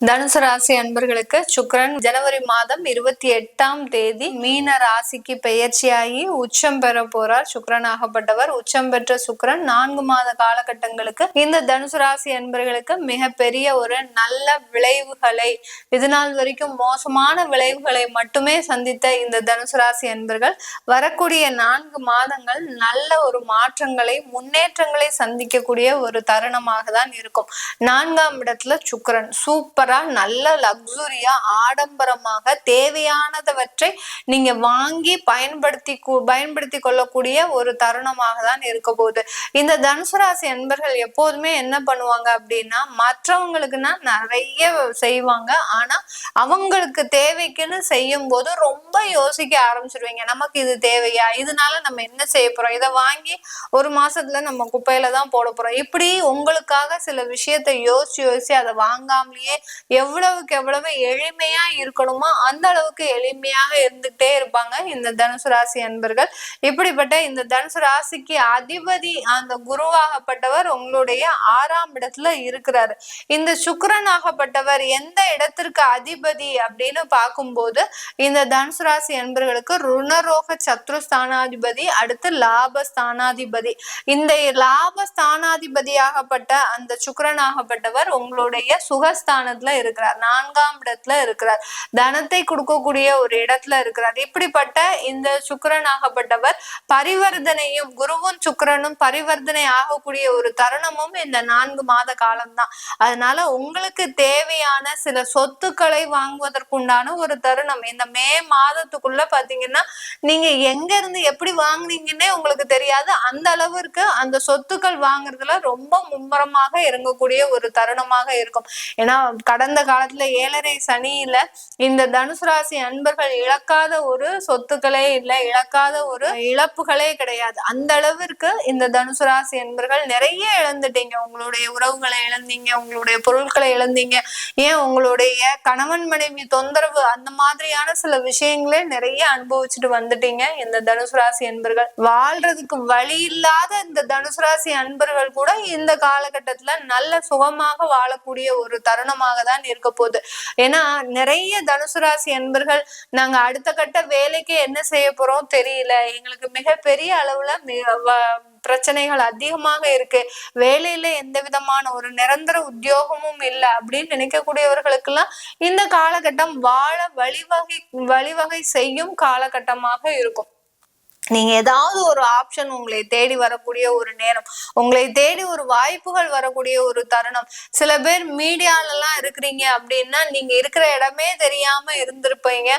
தனுசு ராசி அன்பர்களுக்கு சுக்கரன் ஜனவரி மாதம் இருபத்தி எட்டாம் தேதி மீன ராசிக்கு பெயர்ச்சியாகி உச்சம் பெற போறார். சுக்கிரனாகப்பட்டவர் உச்சம் பெற்ற சுக்கிரன் நான்கு மாத காலகட்டங்களுக்கு இந்த தனுசு ராசி அன்பர்களுக்கு மிகப்பெரிய ஒரு நல்ல விளைவுகளை இது நாள் வரைக்கும் மோசமான விளைவுகளை மட்டுமே சந்தித்த இந்த தனுசு ராசி அன்பர்கள் வரக்கூடிய நான்கு மாதங்கள் நல்ல ஒரு மாற்றங்களை முன்னேற்றங்களை சந்திக்கக்கூடிய ஒரு தருணமாக தான் இருக்கும். நான்காம் இடத்துல சுக்கரன். சூப்பர் சூப்பரா நல்ல லக்ஸுரியா ஆடம்பரமாக தேவையானதவற்றை நீங்க வாங்கி பயன்படுத்தி பயன்படுத்தி கொள்ளக்கூடிய ஒரு தருணமாக தான் இருக்க போகுது. இந்த தனுசு ராசி அன்பர்கள் எப்போதுமே என்ன பண்ணுவாங்க அப்படின்னா மற்றவங்களுக்குன்னா நிறைய செய்வாங்க. ஆனா அவங்களுக்கு தேவைக்குன்னு செய்யும் போது ரொம்ப யோசிக்க ஆரம்பிச்சிருவீங்க. நமக்கு இது தேவையா? இதனால நம்ம என்ன செய்ய போறோம்? இதை வாங்கி ஒரு மாசத்துல நம்ம குப்பையில தான் போட போறோம். இப்படி உங்களுக்காக சில விஷயத்த யோசிச்சு யோசிச்சு அதை வாங்காமலேயே எவ்வளவுக்கு எவ்வளவு எளிமையா இருக்கணுமோ அந்த அளவுக்கு எளிமையாக இருந்துகிட்டே இருப்பாங்க இந்த தனுசு ராசி அன்பர்கள். இப்படிப்பட்ட இந்த தனுசு ராசிக்கு அதிபதி அந்த குருவாகப்பட்டவர் உங்களுடைய ஆறாம் இடத்துல இருக்கிறாரு. இந்த சுக்கரனாகப்பட்டவர் எந்த இடத்திற்கு அதிபதி அப்படின்னு பார்க்கும்போது இந்த தனுசு ராசி அன்பர்களுக்கு ருணரோக சத்ருஸ்தானாதிபதி அடுத்து லாபஸ்தானாதிபதி. இந்த லாபஸ்தானாதிபதியாகப்பட்ட அந்த சுக்கரனாகப்பட்டவர் உங்களுடைய சுகஸ்தானத்துல இடத்துல இருக்கிறார். நான்காம் இடத்துல இருக்கிறார். தனத்தை கொடுக்கக்கூடிய ஒரு இடத்துல இருக்கிறார். இப்படிப்பட்ட இந்த சுக்கரன் ஆகப்பட்டவர் பரிவர்த்தனையும் குருவும் சுக்கரனும் பரிவர்த்தனை ஆகக்கூடிய ஒரு தருணமும் இந்த நான்கு மாத காலம்தான். அதனால உங்களுக்கு தேவையான சில சொத்துக்களை வாங்குவதற்குண்டான ஒரு தருணம். இந்த மே மாதத்துக்குள்ள பாத்தீங்கன்னா நீங்க எங்க இருந்து எப்படி வாங்குனீங்கன்னே உங்களுக்கு தெரியாது. அந்த அளவிற்கு அந்த சொத்துக்கள் வாங்குறதுல ரொம்ப மும்முரமாக இறங்கக்கூடிய ஒரு தருணமாக இருக்கும். ஏன்னா கடந்த காலத்துல ஏழரை சனியில இந்த தனுசு ராசி அன்பர்கள் இழக்காத ஒரு சொத்துக்களே இல்லை இழக்காத ஒரு இழப்புகளே கிடையாது. அந்த அளவிற்கு இந்த தனுசு ராசி அன்பர்கள் நிறைய இழந்துட்டீங்க. உங்களுடைய உறவுகளை இழந்தீங்க உங்களுடைய பொருட்களை இழந்தீங்க. ஏன் உங்களுடைய கணவன் மனைவி தொந்தரவு அந்த மாதிரியான சில விஷயங்களே நிறைய அனுபவிச்சுட்டு வந்துட்டீங்க இந்த தனுசு ராசி அன்பர்கள். வாழ்றதுக்கு வழி இல்லாத இந்த தனுசு ராசி அன்பர்கள் கூட இந்த காலகட்டத்துல நல்ல சுகமாக வாழக்கூடிய ஒரு தருணமாக தான் இருக்க போகுது. ஏன்னா நிறைய தனுசு ராசி அன்பர்கள் நாங்க அடுத்த கட்ட வேலைக்கு என்ன செய்ய போறோம் தெரியல. எங்களுக்கு மிகப்பெரிய அளவுல பிரச்சனைகள் அதிகமாக இருக்கு. வேலையில எந்த விதமான ஒரு நிரந்தர உத்தியோகமும் இல்லை அப்படின்னு நினைக்கக்கூடியவர்களுக்கெல்லாம் இந்த காலகட்டம் வாழ வழிவகை வழிவகை செய்யும் காலகட்டமாக இருக்கும். நீங்க ஏதாவது ஒரு ஆப்ஷன் உங்களை தேடி வரக்கூடிய ஒரு நேரம் உங்களை தேடி ஒரு வாய்ப்புகள் வரக்கூடிய ஒரு தருணம். சில பேர் மீடியாலலாம் இருக்கிறீங்க அப்படின்னா நீங்க இருக்கிற இடமே தெரியாம இருந்திருப்பீங்க.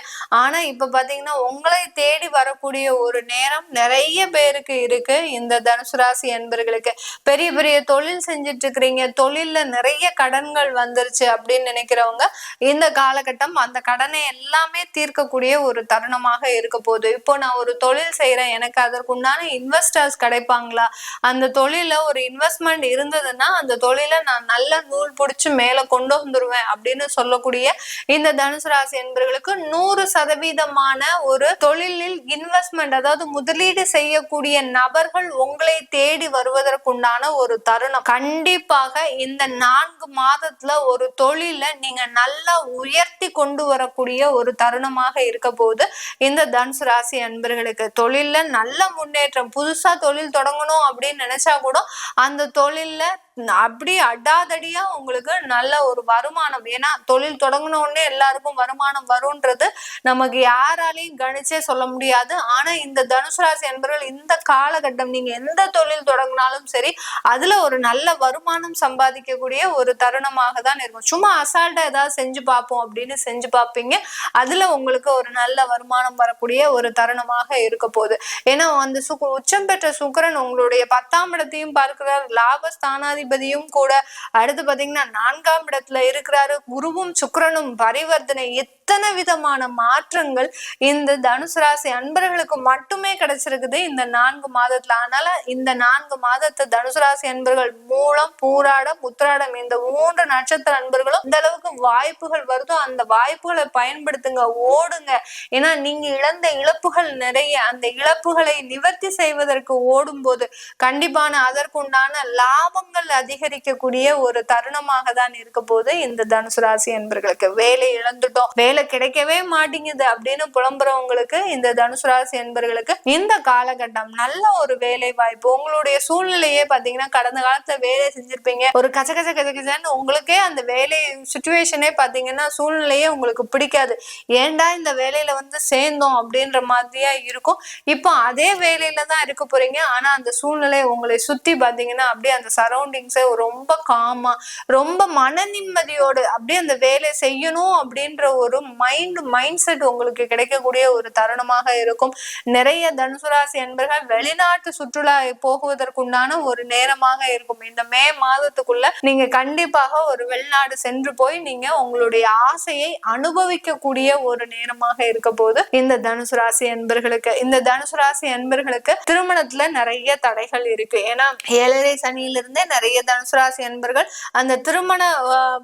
ஆனா இப்ப பாத்தீங்கன்னா உங்களை தேடி வரக்கூடிய ஒரு நேரம் நிறைய பேருக்கு இருக்கு. இந்த தனுசு ராசி என்பர்களுக்கு பெரிய பெரிய தொழில் செஞ்சுட்டு இருக்கிறீங்க. தொழில்ல நிறைய கடன்கள் வந்துருச்சு அப்படின்னு நினைக்கிறவங்க இந்த காலகட்டம் அந்த கடனை எல்லாமே தீர்க்கக்கூடிய ஒரு தருணமாக இருக்க போகுது. இப்போ நான் ஒரு தொழில் செய்ய செய்யறேன் எனக்கு அதற்குண்டான இன்வெஸ்டர்ஸ் கிடைப்பாங்களா? அந்த தொழில ஒரு இன்வெஸ்ட்மெண்ட் இருந்ததுன்னா அந்த தொழில நான் நல்ல நூல் பிடிச்சு மேல கொண்டு வந்துருவேன் அப்படின்னு சொல்லக்கூடிய இந்த தனுசு ராசி என்பவர்களுக்கு நூறு சதவீதமான ஒரு தொழிலில் இன்வெஸ்ட்மெண்ட் அதாவது முதலீடு செய்யக்கூடிய நபர்கள் உங்களை தேடி வருவதற்குண்டான ஒரு தருணம். கண்டிப்பாக இந்த நான்கு மாதத்துல ஒரு தொழில நீங்க நல்லா உயர்த்தி கொண்டு வரக்கூடிய ஒரு தருணமாக இருக்க போது இந்த தனுசு ராசி அன்பர்களுக்கு தொழில் தொழில்ல நல்ல முன்னேற்றம் புதுசா தொழில் தொடங்கணும் அப்படின்னு நினைச்சா கூட அந்த தொழில்ல அப்படி அடாதடியா உங்களுக்கு நல்ல ஒரு வருமானம். ஏன்னா தொழில் தொடங்கின உடனே எல்லாருக்கும் வருமானம் வரும்ன்றது நமக்கு யாராலையும் கணிச்சே சொல்ல முடியாது. ஆனா இந்த தனுசு ராசி என்பவர்கள் இந்த காலகட்டம் நீங்க எந்த தொழில் தொடங்கினாலும் சரி அதுல ஒரு நல்ல வருமானம் சம்பாதிக்கக்கூடிய ஒரு தருணமாக தான் இருக்கும். சும்மா அசால்ட்டா ஏதாவது செஞ்சு பார்ப்போம் அப்படின்னு செஞ்சு பார்ப்பீங்க. அதுல உங்களுக்கு ஒரு நல்ல வருமானம் வரக்கூடிய ஒரு தருணமாக இருக்க போகுது. ஏன்னா அந்த சுக உச்சம் பெற்ற சுக்கரன் உங்களுடைய பத்தாம் இடத்தையும் பார்க்கிறார். லாபஸ்தானாதி அதிபதியும் கூட அடுத்து பாத்தீங்கன்னா நான்காம் இடத்துல இருக்கிறாரு. குருவும் சுக்கரனும் பரிவர்த்தனை இத்தனை விதமான மாற்றங்கள் இந்த தனுசு ராசி அன்பர்களுக்கு மட்டுமே கிடைச்சிருக்குது இந்த நான்கு மாதத்துல. அதனால இந்த நான்கு மாதத்தை தனுசு ராசி அன்பர்கள் மூலம் பூராடம் உத்திராடம் இந்த மூன்று நட்சத்திர அன்பர்களும் இந்த அளவுக்கு வாய்ப்புகள் வருதோ அந்த வாய்ப்புகளை பயன்படுத்துங்க ஓடுங்க. ஏன்னா நீங்க இழந்த இழப்புகள் நிறைய. அந்த இழப்புகளை நிவர்த்தி செய்வதற்கு ஓடும் போது கண்டிப்பான அதற்குண்டான லாபங்கள் அதிகரிக்கக்கூடிய ஒரு தருணமாக தான் இருக்க போது இந்த தனுசு ராசி என்பர்களுக்கு வேலை இழந்துட்டோம். வேலை கிடைக்கவே மாட்டேங்குது அப்படின்னு புலம்புறவங்களுக்கு இந்த தனுசு ராசி என்பர்களுக்கு இந்த காலகட்டம் நல்ல ஒரு வேலை வாய்ப்பு. உங்களுடைய சூழ்நிலையே பாத்தீங்கன்னா கடந்த காலத்துல வேலை செஞ்சிருப்பீங்க. ஒரு கச்ச கச்ச கச்ச கச்சன்னு உங்களுக்கே அந்த வேலை சுச்சுவேஷனே பாத்தீங்கன்னா சூழ்நிலையே உங்களுக்கு பிடிக்காது. ஏன்டா இந்த வேலையில வந்து சேர்ந்தோம் அப்படின்ற மாதிரியா இருக்கும். இப்போ அதே வேலையில தான் இருக்க போறீங்க. ஆனா அந்த சூழ்நிலை உங்களை சுத்தி பாத்தீங்கன்னா அப்படியே அந்த சரௌண்டிங்ஸை ரொம்ப காமா ரொம்ப மன நிம்மதியோடு அப்படியே அந்த வேலை செய்யணும் அப்படின்ற ஒரு மைண்ட் மைண்ட் செட் உங்களுக்கு கிடைக்கக்கூடிய ஒரு தருணமாக இருக்கும். நிறைய தனுசு ராசி என்பர்கள் வெளிநாட்டு சுற்றுலா போகுவதற்குண்டான ஒரு நேரமாக இருக்கும். இந்த மே மாதத்துக்குள்ள நீங்க கண்டிப்பாக ஒரு வெளிநாடு சென்று போய் நீங்க உங்களுடைய ஆசையை அனுபவிக்கக்கூடிய ஒரு நேரமாக இருக்க போது இந்த தனுசு ராசி என்பர்களுக்கு இந்த தனுசு ராசி என்பர்களுக்கு திருமணத்துல நிறைய தடைகள் இருக்கு. ஏன்னா ஏழரை சனியிலிருந்தே நிறைய தனுசு ராசி என்பர்கள் அந்த திருமண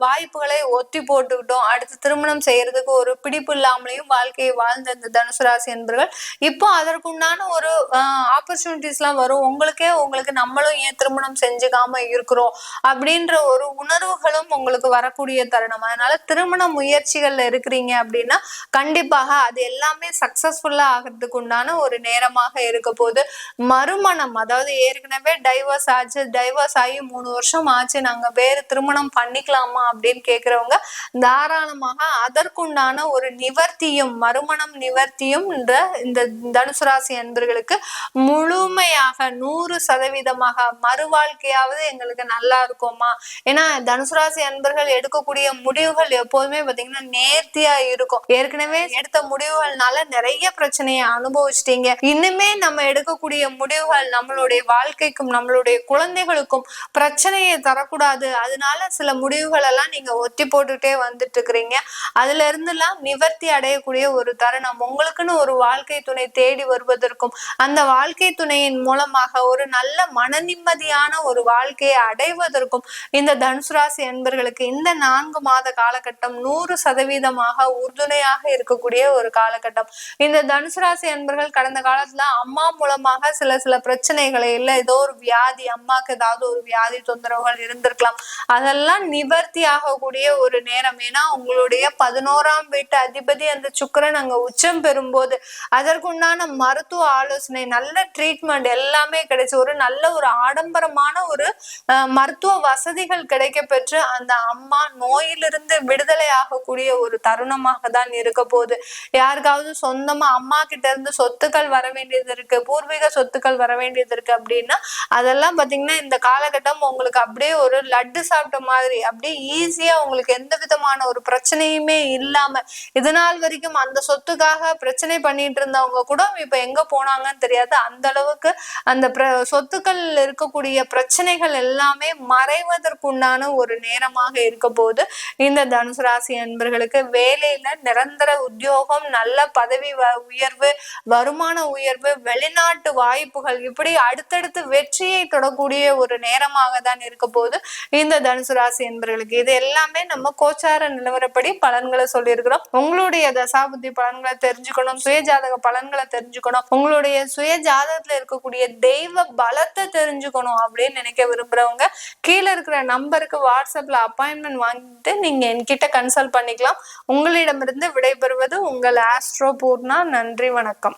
வாய்ப்புகளை ஒத்தி போட்டுக்கிட்டோம் அடுத்து திருமணம் செய்யறதுக்கு ஒரு பிடிப்பு இல்லாமலையும் வாழ்க்கையை வாழ்ந்த இந்த தனுசு ராசி என்பர்கள் இப்போ அதற்குண்டான ஒரு ஆப்பர்ச்சுனிட்டிஸ் எல்லாம் வரும். உங்களுக்கே உங்களுக்கு நம்மளும் ஏன் திருமணம் செஞ்சுக்காம இருக்கிறோம் அப்படின்ற ஒரு உணர்வுகளும் உங்களுக்கு வரக்கூடிய தருணம். அதனால திருமண முயற்சிகள்ல இருக்கிறீங்க அப்படின்னா கண்டிப்பாக அது எல்லாமே சக்சஸ்ஃபுல்லா ஆகிறதுக்கு உண்டான ஒரு நேரமாக இருக்க போது மறுமணம் அதாவது ஏற்கனவே டைவர்ஸ் ஆச்சு டைவர்ஸ் ஆகி மூணு வருஷம் ஆச்சு நாங்க வேறு திருமணம் பண்ணிக்கலாமா அப்படின்னு கேக்குறவங்க தாராளமாக அதற்குண்டான ஒரு நிவர்த்தியும் மறுமணம் நிவர்த்தியும் இந்த இந்த தனுசு ராசி அன்பர்களுக்கு முழுமையாக நூறு சதவீதமாக மறுவாழ்க்கையாவது எங்களுக்கு நல்லா இருக்குமா ஏன்னா தனுசு ராசி அன்பர்கள் எடுக்கக்கூடிய முடிவுகள் எப்போதுமே பாத்தீங்கன்னா நேர்த்தியா இருக்கும். ஏற்கனவே எடுத்த முடிவுகள்னால நிறைய பிரச்சனையை அனுபவிச்சிட்டீங்க. இன்னுமே நம்ம எடுக்கக்கூடிய முடிவுகள் நம்மளுடைய வாழ்க்கைக்கும் நம்மளுடைய குழந்தைகளுக்கும் பிரச்சனையை தரக்கூடாது. அதனால சில முடிவுகள் எல்லாம் நீங்க ஒத்தி போட்டுட்டே வந்துட்டு இருக்கிறீங்க. அதுல இருந்து இருந்துலாம் நிவர்த்தி அடையக்கூடிய ஒரு தருணம். உங்களுக்குன்னு ஒரு வாழ்க்கை துணை தேடி வருவதற்கும் அந்த வாழ்க்கை துணையின் மூலமாக ஒரு நல்ல மன நிம்மதியான ஒரு வாழ்க்கையை அடைவதற்கும் இந்த தனுசு ராசி என்பர்களுக்கு இந்த நான்கு மாத காலகட்டம் நூறு சதவீதமாக உறுதுணையாக இருக்கக்கூடிய ஒரு காலகட்டம். இந்த தனுசு ராசி அன்பர்கள் கடந்த காலத்துல அம்மா மூலமாக சில சில பிரச்சனைகளை இல்லை ஏதோ ஒரு வியாதி அம்மாக்கு ஏதாவது ஒரு வியாதி தொந்தரவுகள் இருந்திருக்கலாம். அதெல்லாம் நிவர்த்தி ஆகக்கூடிய ஒரு நேரம். ஏன்னா உங்களுடைய மூன்றாம் வீட்டு அதிபதி அந்த சுக்கரன் அங்க உச்சம் பெறும்போது அதற்குண்டான மருத்துவ ஆலோசனை நல்ல ட்ரீட்மெண்ட் எல்லாமே கிடைச்சு ஒரு நல்ல ஒரு ஆடம்பரமான ஒரு மருத்துவ வசதிகள் கிடைக்க பெற்று அந்த அம்மா நோயிலிருந்து விடுதலை ஆகக்கூடிய ஒரு தருணமாக தான் இருக்க போகுது. யாருக்காவது சொந்தமா அம்மா கிட்ட இருந்து சொத்துக்கள் வர வேண்டியது இருக்கு பூர்வீக சொத்துக்கள் வர வேண்டியது இருக்கு அப்படின்னா அதெல்லாம் பாத்தீங்கன்னா இந்த காலகட்டம் உங்களுக்கு அப்படியே ஒரு லட்டு சாப்பிட்ட மாதிரி அப்படியே ஈஸியா உங்களுக்கு எந்த விதமான ஒரு பிரச்சனையுமே இல்லாம இல்லாம இதனால் வரைக்கும் அந்த சொத்துக்காக பிரச்சனை பண்ணிட்டு இருந்தவங்க கூட இப்ப எங்க போனாங்கன்னு தெரியாது. அந்த அளவுக்கு அந்த சொத்துக்கள் இருக்கக்கூடிய பிரச்சனைகள் எல்லாமே மறைவதற்குண்டான ஒரு நேரமாக இருக்க போது இந்த தனுசு ராசி அன்பர்களுக்கு வேலையில நிரந்தர உத்தியோகம் நல்ல பதவி உயர்வு வருமான உயர்வு வெளிநாட்டு வாய்ப்புகள் இப்படி அடுத்தடுத்து வெற்றியை தொடக்கூடிய ஒரு நேரமாக தான் இருக்க போது இந்த தனுசு ராசி என்பர்களுக்கு இது எல்லாமே நம்ம கோச்சார நிலவரப்படி பலன்களை சொல்லி சொல்லியிருக்கிறோம் உங்களுடைய தசாபுத்தி பலன்களை தெரிஞ்சுக்கணும் சுய ஜாதக பலன்களை தெரிஞ்சுக்கணும். உங்களுடைய சுய ஜாதகத்துல இருக்கக்கூடிய தெய்வ பலத்தை தெரிஞ்சுக்கணும் அப்படின்னு நினைக்க விரும்புறவங்க கீழே இருக்கிற நம்பருக்கு வாட்ஸ்அப்ல அப்பாயின்மெண்ட் வாங்கிட்டு நீங்க என்கிட்ட கன்சல்ட் பண்ணிக்கலாம். உங்களிடமிருந்து விடைபெறுவது உங்கள் ஆஸ்ட்ரோ பூர்ணா நன்றி வணக்கம்.